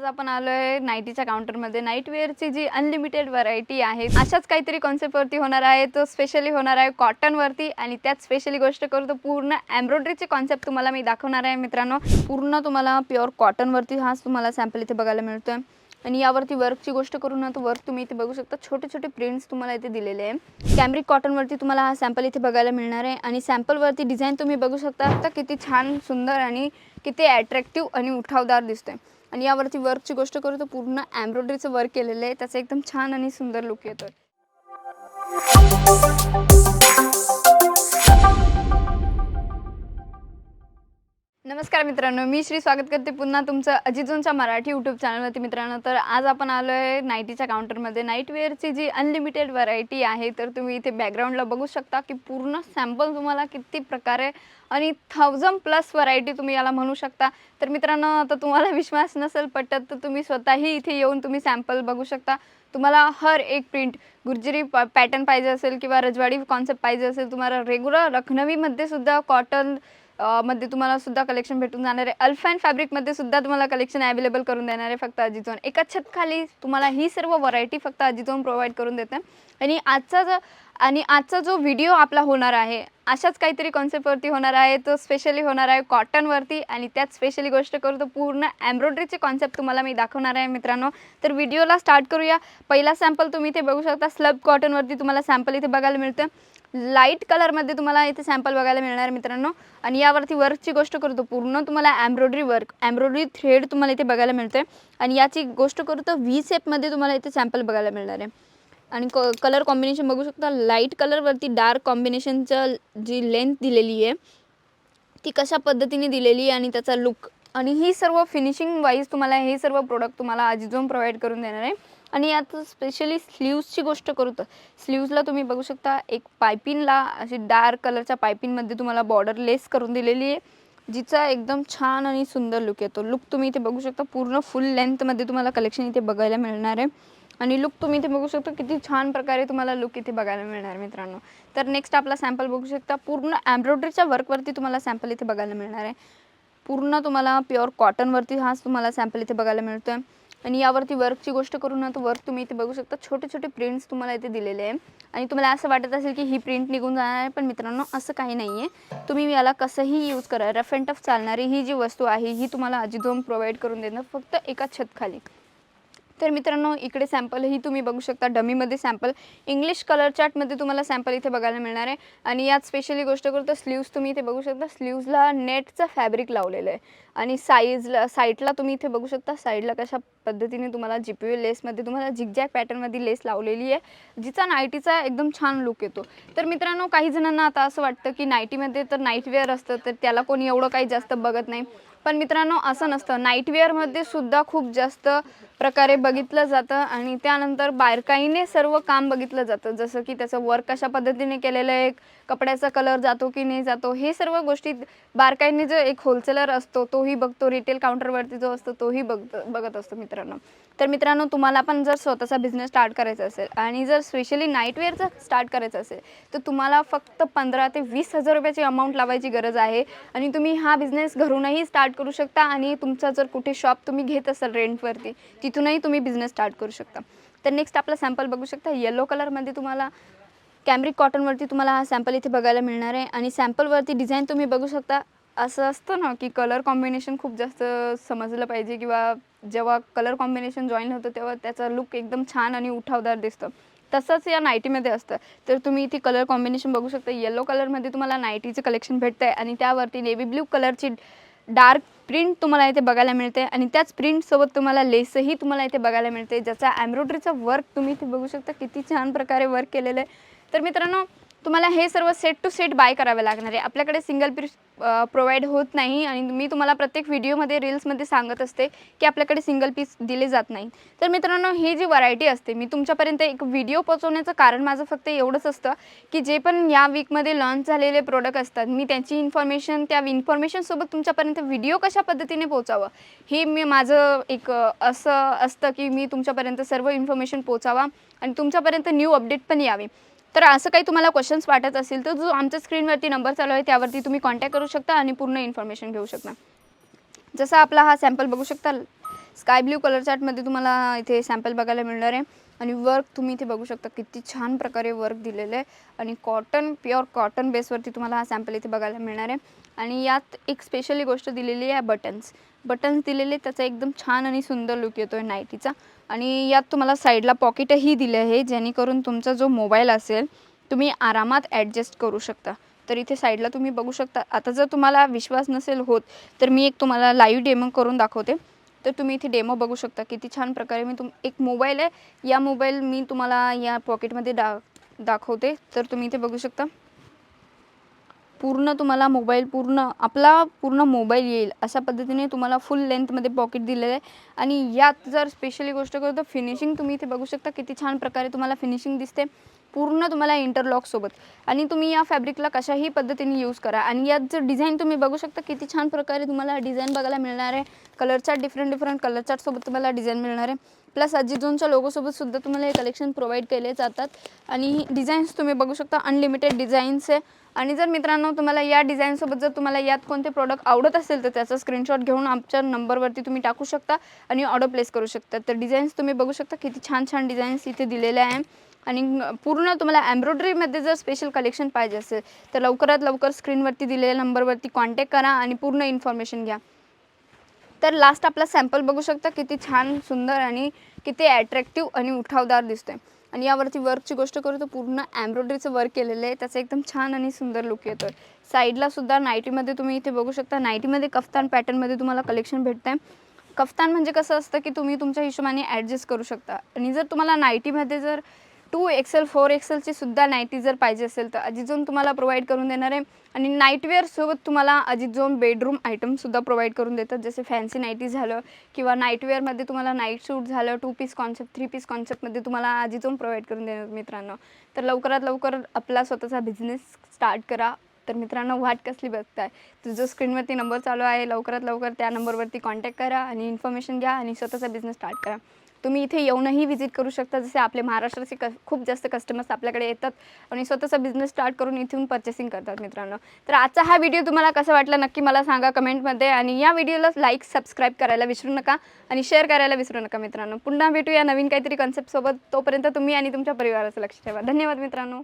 आज आपण आलोय नाईटीच्या काउंटरमध्ये. नाईट वेअरची जी अनलिमिटेड व्हरायटी आहे अशाच काहीतरी कॉन्सेप्टवरती होणार आहे. तो स्पेशली होणार आहे कॉटनवरती आणि त्यात स्पेशली गोष्ट करू तर पूर्ण एम्ब्रॉयडरीचे कॉन्सेप्ट तुम्हाला मी दाखवणार आहे मित्रांनो. पूर्ण तुम्हाला प्युअर कॉटनवरती हाच तुम्हाला सॅम्पल इथे बघायला मिळतोय. आणि यावरती वर्कची गोष्ट करू ना तर वर्क तुम्ही इथे बघू शकता. छोटे छोटे प्रिंट्स तुम्हाला इथे दिलेले आहे. कॅमरिक कॉटनवरती तुम्हाला हा सॅम्पल इथे बघायला मिळणार आहे. आणि सॅम्पलवरती डिझाईन तुम्ही बघू शकता तर किती छान सुंदर आणि किती ॲट्रॅक्टिव्ह आणि उठावदार दिसतोय. आणि यावरती वर्कची गोष्ट करू तर पूर्ण एम्ब्रॉयडरीचं वर्क केलेलं आहे. त्याचा एकदम छान आणि सुंदर लुक येतोय. नमस्कार मित्रांनो मी श्री स्वागत करते पुन्हा तुमचं अजिजोनच्या मराठी यूट्यूब चॅनलवरती मित्रांनो तर आज आपण आलो आहे नाईटीच्या काउंटरमध्ये नाईटवेअरची जी अनलिमिटेड व्हरायटी आहे तर तुम्ही इथे बॅकग्राऊंडला बघू शकता की पूर्ण सॅम्पल तुम्हाला किती प्रकारे आणि थाउजंड प्लस व्हरायटी तुम्ही याला म्हणू शकता. तर मित्रांनो आता तुम्हाला विश्वास नसेल पटत तर तुम्ही स्वतःही इथे येऊन तुम्ही सॅम्पल बघू शकता. तुम्हाला हर एक प्रिंट गुर्जरी पॅटर्न पाहिजे असेल किंवा रजवाडी कॉन्सेप्ट पाहिजे असेल तुम्हाला रेग्युलर लखनवीमध्ये सुद्धा कॉटन मध्ये तुम्हाला सुद्धा कलेक्शन भेटून जाणार आहे. अल्फॅन फॅब्रिकमध्ये सुद्धा तुम्हाला कलेक्शन अवेलेबल करून देणार आहे फक्त अजिझोन एका छतखाली तुम्हाला ही सर्व व्हरायटी फक्त अजिझोन प्रोव्हाइड करून देते. आणि आजचा जो आणि आजचा जो व्हिडिओ आपला होणार आहे अशाच काहीतरी कॉन्सेप्टवरती होणार आहे. तो स्पेशली होणार आहे कॉटनवरती आणि त्यात स्पेशली गोष्ट करू तर पूर्ण एम्ब्रॉयडरीचे कॉन्सेप्ट तुम्हाला मी दाखवणार आहे मित्रांनो. तर व्हिडिओला स्टार्ट करूया. पहिला सॅम्पल तुम्ही इथे बघू शकता. स्लब कॉटनवरती तुम्हाला सॅम्पल इथे बघायला मिळतं. लाइट कलरमध्ये तुम्हाला इथे सॅम्पल बघायला मिळणार आहे मित्रांनो. आणि यावरती वर्कची गोष्ट करतो पूर्ण तुम्हाला एम्ब्रॉयडरी वर्क एम्ब्रॉयडरी थ्रेड तुम्हाला इथे बघायला मिळते आणि याची गोष्ट करू तर व्ही सेपमध्ये तुम्हाला इथे सॅम्पल बघायला मिळणार आहे. आणि क कलर कॉम्बिनेशन बघू शकता लाइट कलरवरती डार्क कॉम्बिनेशनचं जी लेंथ दिलेली आहे ती कशा पद्धतीने दिलेली आहे आणि त्याचा लुक आणि ही सर्व फिनिशिंग वाईज तुम्हाला हे सर्व प्रोडक्ट तुम्हाला आजीजोन प्रोव्हाइड करून देणार आहे. आणि यात स्पेशली स्लीव्सची गोष्ट करू तर स्लीव्सला तुम्ही बघू शकता एक पायपिनला अशी डार्क कलरच्या पायपिनमध्ये तुम्हाला बॉर्डर लेस करून दिलेली आहे जिचा एकदम छान आणि सुंदर लुक येतो. लुक तुम्ही इथे बघू शकता पूर्ण फुल लेंथमध्ये तुम्हाला कलेक्शन इथे बघायला मिळणार आहे. आणि लुक तुम्ही इथे बघू शकता किती छान प्रकारे तुम्हाला लुक इथे बघायला मिळणार मित्रांनो. तर नेक्स्ट आपला सॅम्पल बघू शकता पूर्ण एम्ब्रॉयडरीच्या वर्कवरती तुम्हाला सॅम्पल इथे बघायला मिळणार आहे. पूर्ण तुम्हाला प्युअर कॉटनवरती हाच तुम्हाला सॅम्पल इथे बघायला मिळतो आहे आणि यावरती वर्कची गोष्ट करू ना तर वर्क तुम्ही इथे बघू शकता. छोटे छोटे प्रिंट्स तुम्हाला इथे दिलेले आहे. आणि तुम्हाला असं वाटत असेल की ही प्रिंट निघून जाणार आहे पण मित्रांनो असं काही नाही आहे तुम्ही याला कसंही यूज करा. रफ अँड टफ चालणारी ही जी वस्तू आहे ही तुम्हाला अजिझोम प्रोव्हाइड करून देणं फक्त एका छतखाली. तर मित्रांनो इकडे सॅम्पलही तुम्ही बघू शकता. डमीमध्ये सॅम्पल इंग्लिश कलर चार्टमध्ये तुम्हाला सॅम्पल इथे बघायला मिळणार आहे. आणि यात स्पेशली गोष्ट करू तर स्लीव्स तुम्ही इथे बघू शकता. स्लीव्सला नेटचं फॅब्रिक लावलेलं आहे. आणि साईजला साईडला तुम्ही इथे बघू शकता. साईडला कशा पद्धतीने तुम्हाला जी पी यू लेसमध्ये तुम्हाला झिगजॅग पॅटर्नमध्ये लेस लावलेली आहे जिचा नायटीचा एकदम छान लुक येतो. तर मित्रांनो काही जणांना आता असं वाटतं की नाईटीमध्ये तर नाईटवेअर असतं तर त्याला कोणी एवढं काही जास्त बघत नाही. पण मित्रांनो असं नसतं. नाईटवेअरमध्ये सुद्धा खूप जास्त प्रकारे बघितलं जातं आणि त्यानंतर बारकाईने सर्व काम बघितलं जातं. जसं की त्याचं वर्क कशा पद्धतीने केलेलं आहे कपड्याचा कलर जातो की नाही जातो हे सर्व गोष्टी बारकाईने जो एक होलसेलर असतो तोही बघतो. रिटेल काउंटरवरती जो असतो तोही बघ बघत असतो मित्रांनो. तर मित्रांनो तुम्हाला पण जर स्वतःचा बिझनेस स्टार्ट करायचा असेल आणि जर स्पेशली नाईटवेअरचा स्टार्ट करायचं असेल तर तुम्हाला फक्त पंधरा ते वीस हजार रुपयाची अमाऊंट लावायची गरज आहे आणि तुम्ही हा बिझनेस घरूनही स्टार्ट करू शकता आणि तुमचा जर कुठे शॉप तुम्ही घेत असाल रेंटवरती तिथूनही तुम्ही बिझनेस स्टार्ट करू शकता. तर नेक्स्ट आपला सॅम्पल बघू शकता. येलो कलरमध्ये तुम्हाला कॅमरिक कॉटनवरती तुम्हाला हा सॅम्पल इथे बघायला मिळणार आहे आणि सॅम्पलवरती डिझाईन तुम्ही बघू शकता. असं असतं ना की कलर कॉम्बिनेशन खूप जास्त समजलं पाहिजे किंवा जेव्हा कलर कॉम्बिनेशन जॉईन होतं तेव्हा त्याचा लुक एकदम छान आणि उठावदार दिसतं. तसंच या नाईटीमध्ये असतं. तर तुम्ही इथे कलर कॉम्बिनेशन बघू शकता. येलो कलरमध्ये तुम्हाला नाईटीचं कलेक्शन भेटतं आहे आणि त्यावरती नेव्ही ब्ल्यू कलरची डार्क प्रिंट तुम्हाला इथे बघायला मिळते आणि त्याच प्रिंटसोबत तुम्हाला लेसही तुम्हाला इथे बघायला मिळते ज्याचा एम्ब्रॉयडरीचा वर्क तुम्ही इथे बघू शकता. किती छान प्रकारे वर्क केलेलं आहे. तर मित्रांनो तुम्हाला हे सर्व सेट टू सेट बाय करावे लागणार आहे. आपल्याकडे सिंगल पीस प्रोव्हाइड होत नाही आणि मी तुम्हाला प्रत्येक व्हिडिओमध्ये रील्समध्ये सांगत असते की आपल्याकडे सिंगल पीस दिले जात नाही. तर मित्रांनो ही जी व्हरायटी असते मी तुमच्यापर्यंत एक व्हिडिओ पोचवण्याचं कारण माझं फक्त एवढंच असतं की जे पण या वीकमध्ये लॉन्च झालेले प्रोडक्ट असतात मी त्यांची इन्फॉर्मेशन त्या इन्फॉर्मेशनसोबत तुमच्यापर्यंत व्हिडिओ कशा पद्धतीने पोचावं हे मी माझं एक असं असतं की मी तुमच्यापर्यंत सर्व इन्फॉर्मेशन पोचावा आणि तुमच्यापर्यंत न्यू अपडेट पण यावी. तर असं काही तुम्हाला क्वेश्चन्स वाटत असेल तर जो आमच्या स्क्रीनवरती नंबर चालू आहे त्यावरती तुम्ही कॉन्टॅक्ट करू शकता आणि पूर्ण इन्फॉर्मेशन घेऊ शकता. जसा आपला हा सॅम्पल बघू शकता स्काय ब्ल्यू कलर चार्टमध्ये तुम्हाला इथे सॅम्पल बघायला मिळणार आहे. आणि वर्क तुम्ही इथे बघू शकता किती छान प्रकारे वर्क दिलेलं आहे. आणि कॉटन प्युअर कॉटन बेसवरती तुम्हाला हा सॅम्पल इथे बघायला मिळणार आहे. आणि यात एक स्पेशली गोष्ट दिलेली आहे बटन्स बटन्स दिलेले त्याचा एकदम छान आणि सुंदर लुक येतो आहे नाईटीचा आणि यात तुम्हाला साईडला पॉकेटही दिले आहे जेणेकरून तुमचा जो मोबाईल असेल तुम्ही आरामात ॲडजस्ट करू शकता. तर इथे साईडला तुम्ही बघू शकता. आता जर तुम्हाला विश्वास नसेल होत तर मी एक तुम्हाला लाईव्ह डेमो करून दाखवते. तर तुम्ही इथे डेमो बघू शकता. किती छान प्रकारे मी तुम एक मोबाईल आहे. या मोबाईल मी तुम्हाला या पॉकेटमध्ये डा दाखवते. तर तुम्ही इथे बघू शकता. पूर्ण तुम्हाला मोबाईल पूर्ण आपला पूर्ण मोबाईल येईल अशा पद्धतीने तुम्हाला फुल लेंथमध्ये पॉकेट दिलेलं आहे. आणि यात जर स्पेशली गोष्ट करू तर फिनिशिंग तुम्ही इथे बघू शकता. किती छान प्रकारे तुम्हाला फिनिशिंग दिसते. पूर्ण तुम्हाला इंटरलॉकसोबत आणि तुम्ही या फॅब्रिकला कशाही पद्धतीने यूज करा. आणि यात जर डिझाईन तुम्ही बघू शकता किती छान प्रकारे तुम्हाला डिझाईन बघायला मिळणार आहे. Colour chart different different colour चार्टसोबत तुम्हाला डिझाईन मिळणार आहे. प्लस अजिझोनच्या लोगोसोबत सुद्धा तुम्हाला हे कलेक्शन प्रोव्हाइड केले जातात. आणि डिझाईन्स तुम्ही बघू शकता अनलिमिटेड डिझाईन्स आहे. आणि जर मित्रांनो तुम्हाला या डिझाईनसोबत जर तुम्हाला यात कोणते प्रोडक्ट आवडत असेल तर त्याचा स्क्रीनशॉट घेऊन आमच्या नंबरवरती तुम्ही टाकू शकता आणि ऑर्डर प्लेस करू शकता. तर डिझाईन्स तुम्ही बघू शकता किती छान छान डिझाईन्स इथे दिलेले आहे. आणि पूर्ण तुम्हाला एम्ब्रॉयडरीमध्ये जर स्पेशल कलेक्शन पाहिजे असेल तर लवकरात लवकर स्क्रीनवरती दिलेल्या नंबरवरती कॉन्टॅक्ट करा आणि पूर्ण इन्फॉर्मेशन घ्या. तर लास्ट आपला सॅम्पल बघू शकता किती छान सुंदर आणि किती ॲट्रॅक्टिव्ह आणि उठावदार दिसतोय. आणि यावरती वर्कची गोष्ट करू तर पूर्ण एम्ब्रॉयडरीचं वर्क केलेलं आहे. त्याचं एकदम छान आणि सुंदर लुक येतो आहे साईडला सुद्धा नाईटीमध्ये तुम्ही इथे बघू शकता. नाईटीमध्ये कफ्तान पॅटर्नमध्ये तुम्हाला कलेक्शन भेटतं आहे कफ्तान म्हणजे कसं असतं की तुम्ही तुमच्या हिशोबाने ॲडजस्ट करू शकता. आणि जर तुम्हाला नाईटीमध्ये जर टू एक्सेल फोर एक्सेलची सुद्धा नाईटी जर पाहिजे असेल तर अजिझोन तुम्हाला प्रोव्हाइड करून देणार आहे. आणि नाईटवेअरसोबत तुम्हाला अजिझोन बेडरूम आयटमसुद्धा प्रोव्हाइड करून देतात. जसे फॅन्सी नाईटी झालं किंवा नाईटवेअरमध्ये तुम्हाला नाईट सूट झालं two piece concept three piece कॉन्सेप्टमध्ये तुम्हाला अजिझोन प्रोव्हाइड करून देणार मित्रांनो. तर लवकरात लवकर आपला स्वतःचा बिझनेस स्टार्ट करा. तर मित्रांनो वाट कसली बघताय? तर जो स्क्रीनवरती नंबर चालू आहे. लवकरात लवकर त्या नंबरवरती कॉन्टॅक्ट करा आणि इन्फॉर्मेशन घ्या आणि स्वतःचा बिझनेस स्टार्ट करा. तुम्ही इथे येऊनही व्हिजिट करू शकता. जसे आपले महाराष्ट्राचे क खूप जास्त कस्टमर्स आपल्याकडे येतात आणि स्वतःचा बिझनेस स्टार्ट करून इथून परचेसिंग करतात मित्रांनो. तर आजचा हा व्हिडिओ तुम्हाला कसा वाटला नक्की मला सांगा कमेंटमध्ये आणि या व्हिडिओला लाईक सबस्क्राईब करायला विसरू नका आणि शेअर करायला विसरू नका मित्रांनो. पुन्हा भेटूया नवीन काहीतरी कॉन्सेप्टसोबत तोपर्यंत तुम्ही आणि तुमच्या परिवाराचं लक्ष ठेवा. धन्यवाद मित्रांनो.